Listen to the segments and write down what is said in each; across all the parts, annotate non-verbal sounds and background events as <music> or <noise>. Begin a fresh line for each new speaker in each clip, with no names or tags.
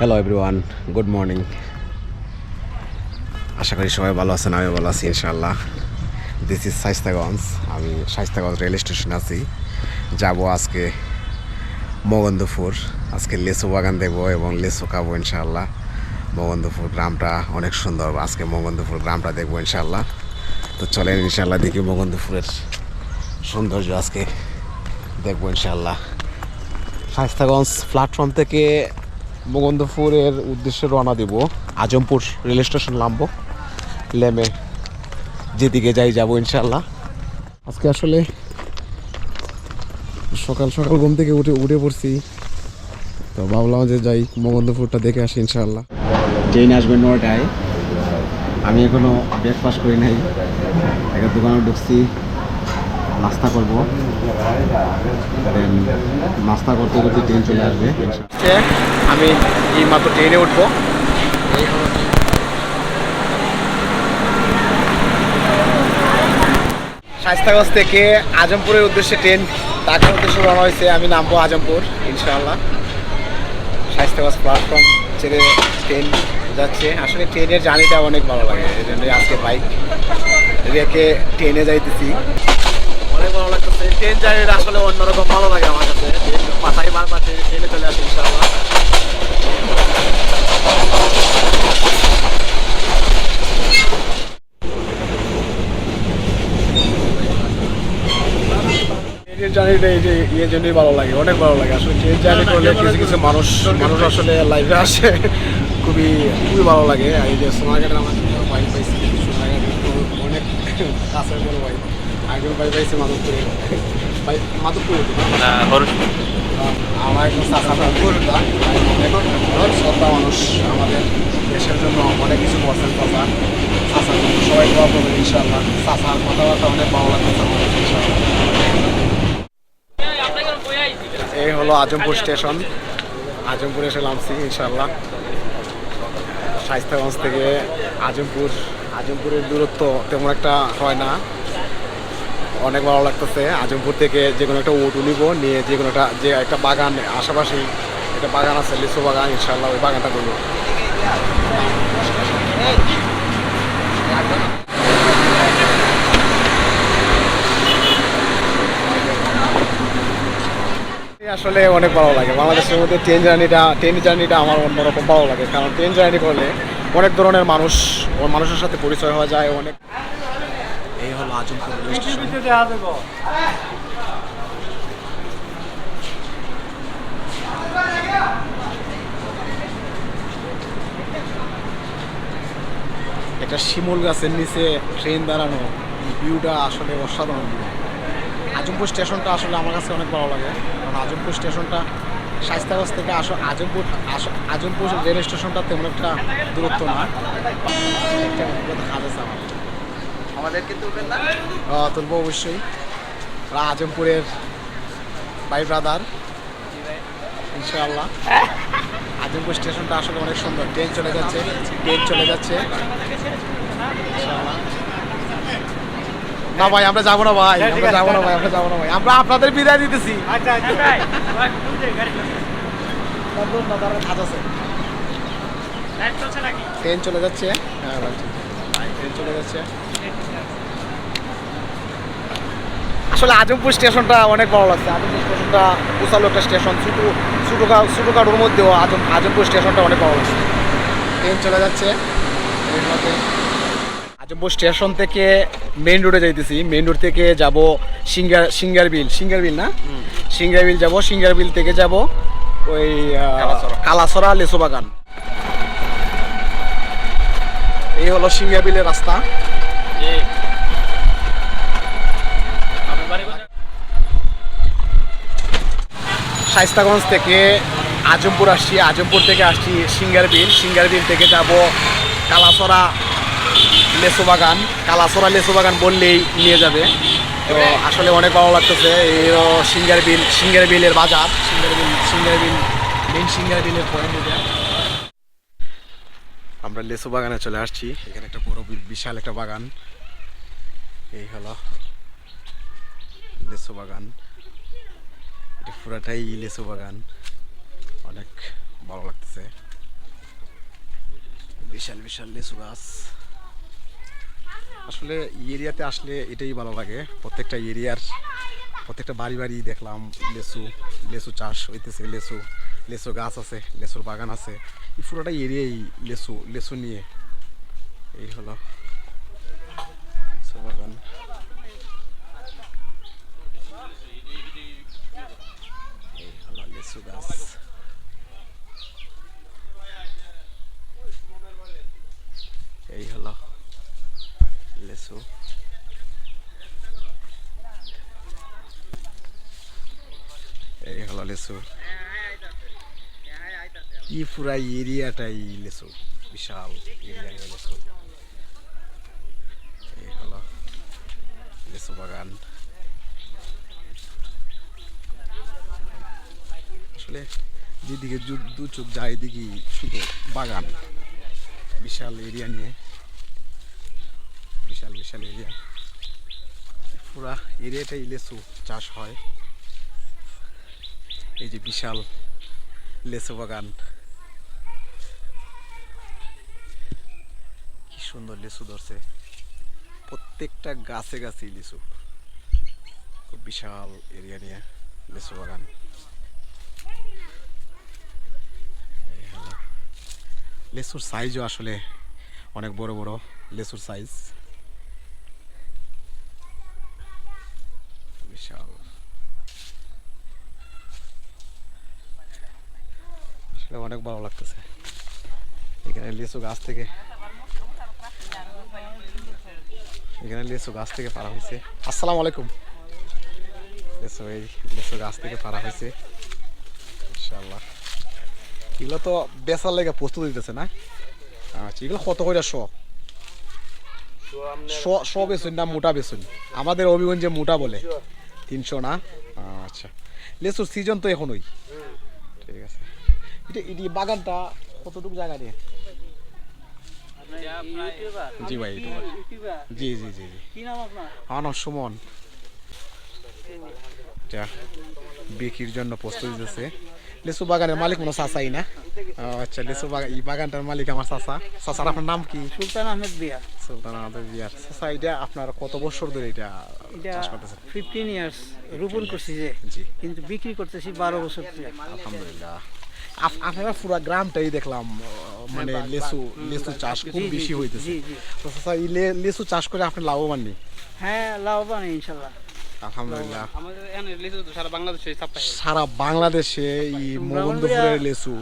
Hello everyone good morning আশা করি সবাই ভালো আছেন আমি ভালো আছি ইনশাল্লাহ দিস ইজ শাইস্তাগঞ্জ আমি শাইস্তাগঞ্জ রেল স্টেশনে আছি। যাব আজকে মগন্ধপুর। আজকে লেসু বাগান দেখব এবং লেসু খাব ইনশাল্লাহ মগন্ধপুর গ্রামটা অনেক সুন্দর। আজকে মগন্ধপুর গ্রামটা দেখব ইনশাল্লাহ তো চলেন ইনশাল্লাহ দেখি মগন্ধপুরের সৌন্দর্য আজকে দেখব ইনশাল্লাহ শাইস্তাগঞ্জ প্ল্যাটফর্ম থেকে মুগন্ধপুরের উদ্দেশ্যে রওনা দেব। আজমপুর রেল স্টেশন নামবো। লেমে যেদিকে যাই যাব ইনশাল্লাহ আজকে আসলে সকাল সকাল ঘুম থেকে উঠে উঠে পড়ছি। তো ভাবলাম যে যাই মুগন্ধপুরটা দেখে আসি ইনশাল্লাহ ট্রেন আসবে নটায় আমি এখনও ব্রেকফাস্ট করি নাই। একটা দোকানে ঢুকছি। নাস্তা করব। নাস্তা করতে করতে ট্রেন চলে আসবে। আমি এই মাত্র ট্রেনে উঠবো। শাস্তাগঞ্জ থেকে আজমপুরের উদ্দেশ্যে ট্রেন ঢাকার উদ্দেশ্যে রওনা হয়েছে, আমি নামবো আজমপুর, ইনশাআল্লাহ। শাস্তাগঞ্জ প্ল্যাটফর্ম ছেড়ে ট্রেন যাচ্ছে। আসলে ট্রেনের জার্নিটা অনেক ভালো লাগে, এই জন্যই আজকে বাইক রেখে ট্রেনে যাইতেছি। অনেক ভালো লাগতেছে ট্রেন জার্নিটা আসলে অন্যরকম ভালো লাগে আমার কাছে। মাথায় মার পাশে ট্রেনে চলে আসে ইনশাআল্লাহ। জার্নিটা এই যে ইয়ের জন্যই ভালো লাগে অনেক ভালো লাগে। আসলে ট্রেন জার্নি করলে কিছু কিছু মানুষ মানুষ আসলে লাইভে আসে। খুবই খুবই ভালো লাগে। আর এই যে আমার বাইক পাইছি সোনারঘাটের অনেক কাছের বড় বাইক একজন বাইক পাইছি মাধবপুরে বাইক মাধবপুরে না? আমার একজন চাচা অনেক শ্রদ্ধা মানুষ আমাদের দেশের জন্য অনেক কিছু করছেন চাচা। চাচার জন্য সবাই দোয়া করবেন ইনশাআল্লাহ। চাচার কথাবার্তা অনেক ভালো লাগতেছে আমাদের এই হলো আজমপুর স্টেশন। আজমপুরে এসে নামছি ইনশাল্লাহ শাইস্তাগঞ্জ থেকে আজমপুর আজমপুরের দূরত্ব তেমন একটা হয় না। অনেক ভালো লাগতেছে। আজমপুর থেকে যে কোনো একটা অটো নিব নিয়ে যে কোনো একটা যে একটা বাগান আশেপাশেই একটা বাগান আছে, লিচু বাগান ইনশাল্লাহ ওই বাগানটা করব। আসলে অনেক ভালো লাগে। বাংলাদেশের মধ্যে ট্রেন জার্নিটা ট্রেন জার্নিটা আমার অন্যরকম ভালো লাগে। কারণ ট্রেন জার্নি করলে অনেক ধরনের মানুষ মানুষের সাথে পরিচয় হওয়া যায়, অনেক আজমপুর রেল স্টেশন। একটা শিমুল গাছের নিচে ট্রেন দাঁড়ানো ভিউটা আসলে অসাধারণ। আজমপুর স্টেশনটা আসলে আমার কাছে অনেক ভালো লাগে কারণ আজমপুর স্টেশনটা শাইস্তাগঞ্জ থেকে আস আজমপুর আজমপুর রেল স্টেশনটা তেমন একটা দূরত্ব না <laughs> একটা দেখা যাচ্ছে আমার
আমাদেরকে তুলবেন না?
তুলবো অবশ্যই। আজমপুরের ভাই ব্রাদার ইনশাআল্লাহ। আজমপুর স্টেশনটা আসলে অনেক সুন্দর। ট্রেন চলে যাচ্ছে। ট্রেন চলে যাচ্ছে। না ভাই আমরা যাব না ভাই। আমরা যাব না ভাই আমরা যাব না ভাই। আমরা আপনাদের বিদায় দিতেছি। ট্রেন চলে যাচ্ছে। হ্যাঁ ভাই ঠিক আছে। ট্রেন চলে যাচ্ছে। আসলে আজমপুর স্টেশনটা অনেক ভালো লাগছে। আজমপুর স্টেশনটা বিশাল একটা স্টেশন ছোটো ছোটো ছোটো কারোর মধ্যেও আজম আজমপুর স্টেশনটা অনেক ভালো লাগছে। ট্রেন চলে যাচ্ছে। আজমপুর স্টেশন থেকে মেন রোডে যাইতেছি। মেইন রোড থেকে যাব সিঙ্গার সিঙ্গার বিল সিঙ্গার বিল না? সিঙ্গার বিল যাব সিঙ্গার বিল থেকে যাব ওই।
কালাসরা।
লেসু বাগান এই হলো সিঙ্গার বিলের রাস্তা। শাইস্তাগঞ্জ থেকে আজমপুর আসছি। আজমপুর থেকে আসছি সিঙ্গার বিল। সিঙ্গার বিল থেকে যাব কালাসরা লেসু বাগান কালাসরা লেসু বাগান বললেই নিয়ে যাবে। তো আসলে অনেক ভালো লাগতেছে। এই হলো সিঙ্গার বিল সিঙ্গার বিলের বাজার। সিঙ্গার বিল সিঙ্গার বিল মেন সিঙ্গার বিলের পয়েন্ট আমরা লেসু বাগানে চলে আসছি। এখানে একটা বড় বিশাল একটা বাগান। এই হলো লেসু বাগান। এটা পুরাটাই লেসু বাগান। অনেক ভালো লাগতেছে। বিশাল বিশাল লিচু গাছ। আসলে এরিয়াতে আসলে এটাই ভালো লাগে। প্রত্যেকটা এরিয়ার, প্রত্যেকটা বাড়ি বাড়ি দেখলাম লেসু লেসু চাষ হইতেছে, লেসু। লেসু গাছ আছে, লেসুর বাগান আছে। এই পুরোটা এরিয়াই লেসু লেসু নিয়ে। এই হলো বাগান। এই হলো লেসু গাছ। এই হলো লেসু। এই হলো লেসু। ই পুরা এরিয়াটাই লেসু, বিশাল এরিয়া লেসু। এই হলো লেসু বাগান। আসলে যেদিকে দু চোখ যায় এদিকে শুধু বাগান। বিশাল এরিয়া নিয়ে। বিশাল বিশাল এরিয়া। পুরা এরিয়াটাই লেসু চাষ হয়। এই যে বিশাল লেসু বাগান। সুন্দর লেসু ধরছে। প্রত্যেকটা গাছে গাছেই লিচু। খুব বিশাল এরিয়া নিয়ে লিচু বাগান। লেচুর সাইজও আসলে অনেক বড় বড়, লেচুর সাইজ বিশাল। আসলে অনেক ভালো লাগতেছে। এখানে লিচু গাছ থেকে এখানে লিচু গাছ থেকে পারা হয়েছে। আসসালামু আলাইকুম। লিচু এই লিচু গাছ থেকে পারা হয়েছে। ইনশাল্লাহ এগুলো তো বেচার লেগে প্রস্তুত দিতেছে না? আচ্ছা এগুলো কত করে শ? শ- বেসুন না মোটা বেসুন আমাদের অভিগঞ্জে মোটা বলে। তিনশো। না? আচ্ছা। লেসুর সিজন তো এখনই। ঠিক আছে। এটা এটি বাগানটা কতটুকু জায়গা নিয়ে জি ভাই ইউটিউবার। জি জি জি জি।
কি নাম আপনার?
আমার সুমন। বিক্রির জন্য প্রস্তুতি দিতেছে লিচু বাগানের মালিক মনে চাচাই না। আচ্ছা লিচু বাগান এই বাগানটার মালিক আমার চাচা। চাচার আপনার নাম কি?
সুলতান আহমেদ বিয়া
সুলতান আমাদের বিয়ার। চাচা এটা আপনার কত বছর ধরে এটা
এটা
চাষ করতেছেন?
ফিফটিন ইয়ার্স রোপণ করছি যে।
জি।
কিন্তু বিক্রি করতেছি বারো বছর
আলহামদুলিল্লাহ। আপনারা পুরো গ্রামটাই দেখলাম মানে লেচু লেচু চাষ খুব বেশি হইতেছে। তো চাচা এই লে- লেচু চাষ করে আপনি লাভবান নেই?
হ্যাঁ লাভবান ইনশাল্লাহ।
আলহামদুলিল্লাহ।
সারা বাংলাদেশে সাপ্তাহে
সারা বাংলাদেশে এই মগন্ধপুরের লেচু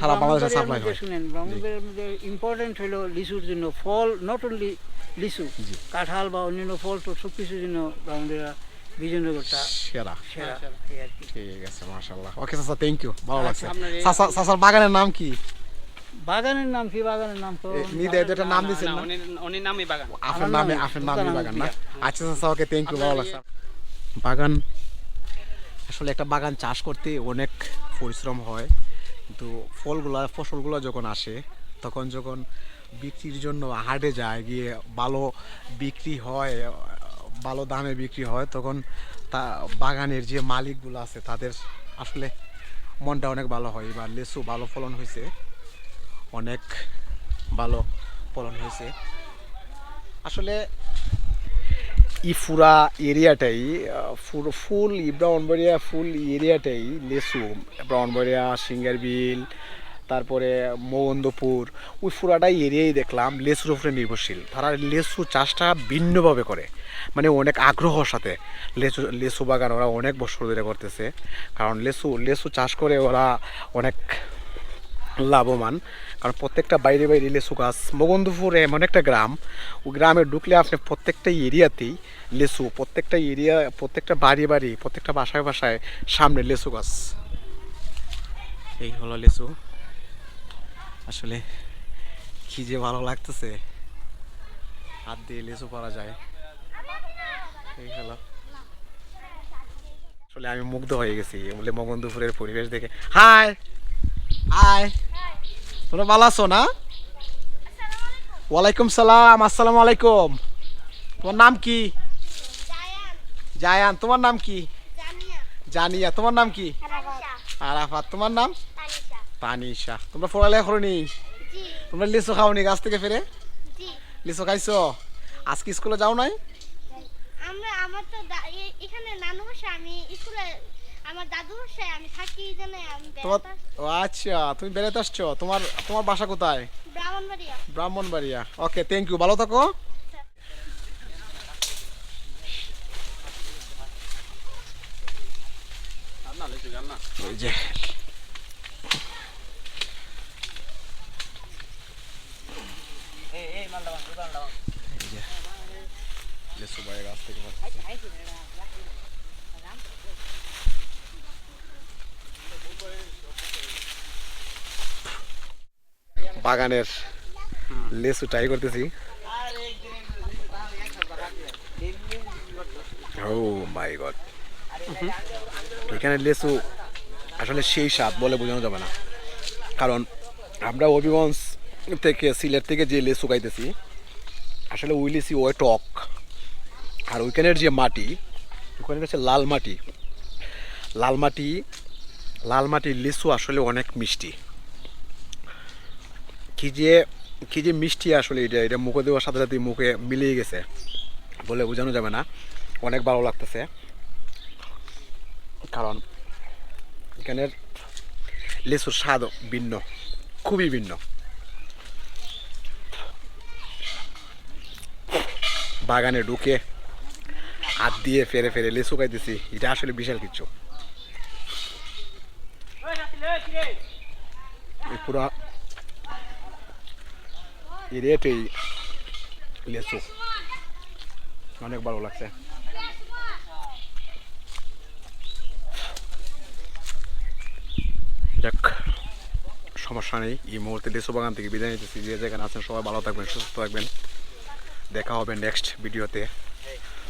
সারা বাংলাদেশে সাপ্লাই হয়।
শুনেন ব্রাহ্মণবাড়িয়ার মধ্যে ইম্পর্টেন্ট হলো লিচুর জন্য ফল নট অনলি লিচু। কাঁঠাল বা অন্যান্য ফল তো সব কিছুর জন্য ব্রাহ্মণবাড়িয়া বিজয়নগরটা
সেরা।
সেরা।
ঠিক আছে মাশাআল্লাহ। ওকে চাচা থ্যাংক ইউ ভালো লাগছে। চাচা চাচার বাগানের নাম কি?
বাগানের নাম কি বাগানের নাম তো
নিদে এটা নাম দিছেন না
উনি- নামই বাগান।
আপনার নামে আপনার
সুলতান
নামে
আহমেদ
বাগান না? আচ্ছা চাচা ওকে থ্যাংক ইউ ভালো লাগছে। বাগান আসলে একটা বাগান চাষ করতে অনেক পরিশ্রম হয়। কিন্তু ফলগুলা ফসলগুলো যখন আসে তখন যখন বিক্রির জন্য হাটে যায় গিয়ে ভালো বিক্রি হয় ভালো দামে বিক্রি হয়, তখন তা বাগানের যে মালিকগুলো আছে, তাদের আসলে মনটা অনেক ভালো হয়। বা লেচু ভালো ফলন হয়েছে, অনেক ভালো ফলন হয়েছে। আসলে ই পুরা এরিয়াটাই ফুল ই ব্রাউনবাড়িয়া ফুল এরিয়াটাই লেসু ব্রাউনবাড়িয়া সিঙ্গারবিল তারপরে মগন্ধপুর ওই পুরাটাই এরিয়াই দেখলাম, লেসুর উপরে নির্ভরশীল। তারা লেসু চাষটা ভিন্নভাবে করে মানে অনেক আগ্রহর সাথে। লেচু লেসু বাগান ওরা অনেক বছর ধরে করতেছে, কারণ লেসু লেসু চাষ করে ওরা অনেক লাভবান। কারণ প্রত্যেকটা বাইরে বাইরে লেসু গাছ, মগন্ধপুর এমন একটা গ্রাম, ওই গ্রামে ঢুকলে আপনি প্রত্যেকটা এরিয়াতেই লেসু, প্রত্যেকটা এরিয়া, প্রত্যেকটা বাড়ি বাড়ি, প্রত্যেকটা বাসায় বাসায় সামনে লেসু গাছ। এই হলো লেসু। আসলে কি যে ভালো লাগতেছে। হাত দিয়ে লেসু পারা যায়। এই হলো। আসলে আমি মুগ্ধ হয়ে গেছি। বলে মগন্ধপুরের পরিবেশ দেখে। হাই! হাই! তোমরা ভালো আছো না? ওয়ালাইকুম সালাম আসসালামু আলাইকুম। তোমার নাম কি? জায়ান। তোমার নাম কি? জানিয়া তোমার নাম কি? আরাফাত। তোমার নাম? তানিশা তোমরা পড়ালেখা করনি তোমরা লিচু খাওনি গাছ থেকে ফিরে
জি।
লিচু খাইছো? আজকে স্কুলে যাও নাই?
আমরা আমার তো এখানে নানু বাসায় আমি স্কুলে আমার দাদু বাসায় আমি থাকি জানে আমি
তোমার ও আচ্ছা তুমি বেড়াতে আসছো? তোমার তোমার বাসা কোথায়?
Brahmanbaria.
Brahmanbaria. Okay thank you ভালো থাকো। ওই যে। বাগানের লেসু ট্রাই করতেছি। ও মাই গড এখানে লেসু আসলে সেই স্বাদ বলে বোঝানো যাবে না। কারণ আমরা হবিগঞ্জ থেকে সিলেট থেকে যে লেসু খাইতেছি আসলে ওই লিচি ওই টক। আর ওইখানের যে মাটি ওখানে হচ্ছে লাল মাটি। লাল মাটি, লাল মাটির লিচু আসলে অনেক মিষ্টি। কি যে কি যে মিষ্টি আসলে এটা এটা মুখে দেওয়ার সাথে সাথে মুখে মিলিয়ে গেছে। বলে বোঝানো যাবে না, অনেক ভালো লাগতেছে। কারণ এখানের লেচুর স্বাদ ভিন্ন, খুবই ভিন্ন। বাগানে ঢুকে হাত দিয়ে ফেরে ফেরে লেচু খাইতেছি, এটা আসলে বিশাল কিছু। পুরা লেচু অনেক ভালো লাগছে। যাক, সমস্যা নেই। এই মুহূর্তে লেচু বাগান থেকে বিদায় নিতেছি। যে যেখানে আছেন সবাই ভালো থাকবেন, সুস্থ থাকবেন। দেখা হবে নেক্সট ভিডিওতে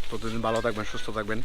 ততদিন ভালো থাকবেন সুস্থ থাকবেন।